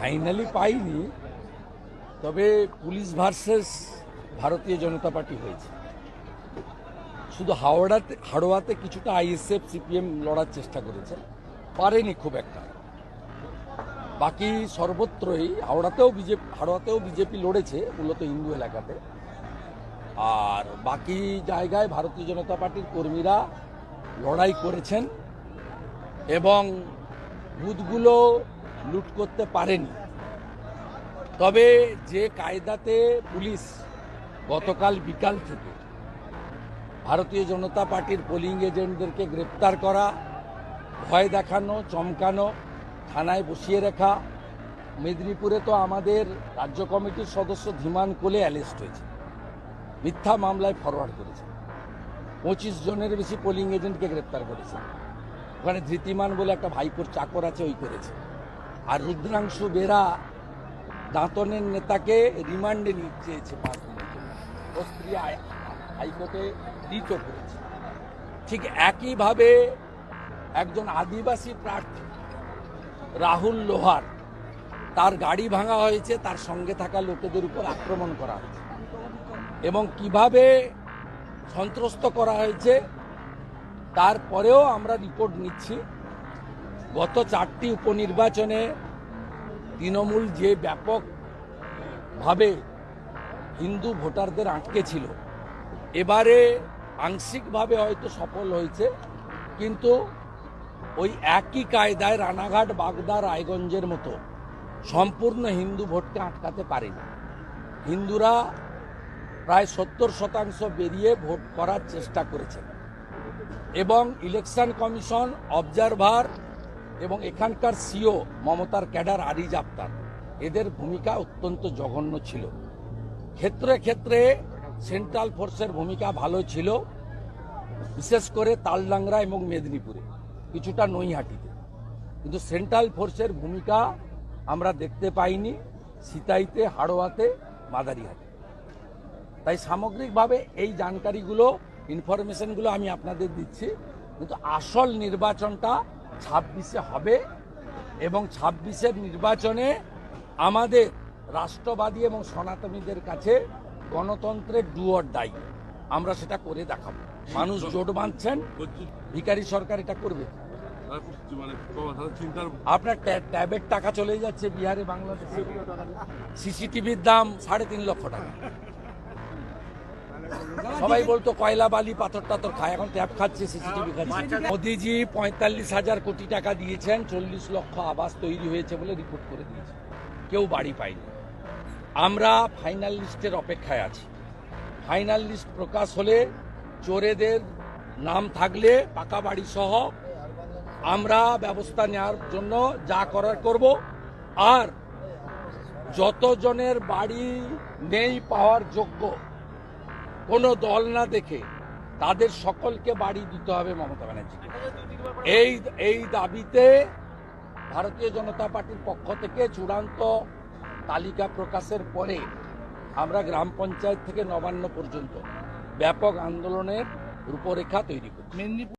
Finally পাইনি, তবে police versus ভারতীয় জনতা পার্টি হয়েছে। শুধু হাওড়াতে হাড়োয়াতে কিছুটা আইএসএফ, সিপিএম লড়ার চেষ্টা করেছে, পারেনি খুব একটা। বাকি সর্বত্রই হাওড়াতেও বিজেপি হাড়োয়াতেও বিজেপি লড়েছে, মূলত হিন্দু এলাকাতে। আর বাকি জায়গায় ভারতীয় জনতা পার্টির কর্মীরা লড়াই করেছেন এবং বুথগুলো লুট করতে পারেনি। তবে যে কায়দাতে পুলিশ গতকাল বিকাল থেকে ভারতীয় জনতা পার্টির পোলিং এজেন্টদেরকে গ্রেপ্তার করা, ভয় দেখানো, চমকানো, থানায় বসিয়ে রাখা, মেদিনীপুরে তো আমাদের রাজ্য কমিটির সদস্য ধীমান কোলে অ্যারেস্ট হয়েছে। মিথ্যা মামলায় ফরওয়ার্ড করেছে। পঁচিশ জনের বেশি পোলিং এজেন্টকে গ্রেপ্তার করেছে। ওখানে ধৃতিমান বলে একটা ভাইপোর চাকর আছে, ওই করেছে। আর রুদ্রাংশু বেরা দাঁতনের নেতাকে রিমান্ডে নিয়ে চেয়েছে পাঁচ দিনের স্ত্রী হাইকোর্টে রিটও করেছে। ঠিক একইভাবে একজন আদিবাসী প্রার্থী, রাহুল লোহার, তার গাড়ি ভাঙা হয়েছে, তার সঙ্গে থাকা লোকেদের উপর আক্রমণ করা হয়েছে। এবং কীভাবে সন্ত্রস্ত করা হয়েছে, তারপরেও আমরা রিপোর্ট নিচ্ছি। গত চারটি উপনির্বাচনে তৃণমূল যে ব্যাপকভাবে হিন্দু ভোটারদের আটকে ছিল, এবারে আংশিকভাবে হয়তো সফল হয়েছে, কিন্তু ওই একই কায়দায় রানাঘাট, বাগদা, রায়গঞ্জের মতো সম্পূর্ণ হিন্দু ভোটকে আটকাতে পারেনি। হিন্দুরা প্রায় সত্তর শতাংশ বেরিয়ে ভোট করার চেষ্টা করেছেন এবং ইলেকশন কমিশন, অবজারভার এবং এখানকার সিও মমতার ক্যাডার আরিজ আফতার এদের ভূমিকা অত্যন্ত জঘন্য ছিল। ক্ষেত্রে ক্ষেত্রে সেন্ট্রাল ফোর্সের ভূমিকা ভালো ছিল, বিশেষ করে তালডাংরা এবং মেদিনীপুরে, কিছুটা নৈহাটিতে। কিন্তু সেন্ট্রাল ফোর্সের ভূমিকা আমরা দেখতে পাইনি সিতাইতে, হাড়োয়াতে, মাদারিহাটে। তাই সামগ্রিকভাবে এই জানকারিগুলো, ইনফরমেশনগুলো আমি আপনাদের দিচ্ছি। কিন্তু আসল নির্বাচনটা ছাব্বিশে হবে এবং ছাব্বিশের নির্বাচনে আমাদের রাষ্ট্রবাদী এবং সনাতনীদের কাছে গণতন্ত্রের ডুয়ার দায়ী। আমরা সেটা করে দেখাবো। মানুষ জোট বাঁধছেন ভিকারি সরকার এটা করবে। আপনার ট্যাবের টাকা চলে যাচ্ছে বিহারে, বাংলাদেশে। সিসিটিভির দাম সাড়ে তিন লক্ষ টাকা। সবাই বলতো কয়লা বালি পাথর টাথর খায়। এখন ট্যাপ খাচ্ছে সিসিটিভি খাচ্ছে। মোদিজি পঁয়তাল্লিশ হাজার কোটি টাকা দিয়েছেন চল্লিশ লক্ষ আবাস তৈরি হয়েছে বলে রিপোর্ট করে দিয়েছে। কেউ বাড়ি পায়নি। আমরা ফাইনাল লিস্টের অপেক্ষায় আছি। ফাইনাল লিস্ট প্রকাশ হলে চোরেদের নাম থাকলে পাকা বাড়ি সহ আমরা ব্যবস্থা নেওয়ার জন্য যা করার করব। আর যতজনের বাড়ি নেই পাওয়ার যোগ্য কোনো দল না দেখে তাদের সকলকে বাড়ি দিতে হবে মমতা ব্যানার্জিকে এই এই দাবিতে ভারতীয় জনতা পার্টির পক্ষ থেকে চূড়ান্ত তালিকা প্রকাশের পরে আমরা গ্রাম পঞ্চায়েত থেকে নবান্ন পর্যন্ত ব্যাপক আন্দোলনের রূপরেখা তৈরি করি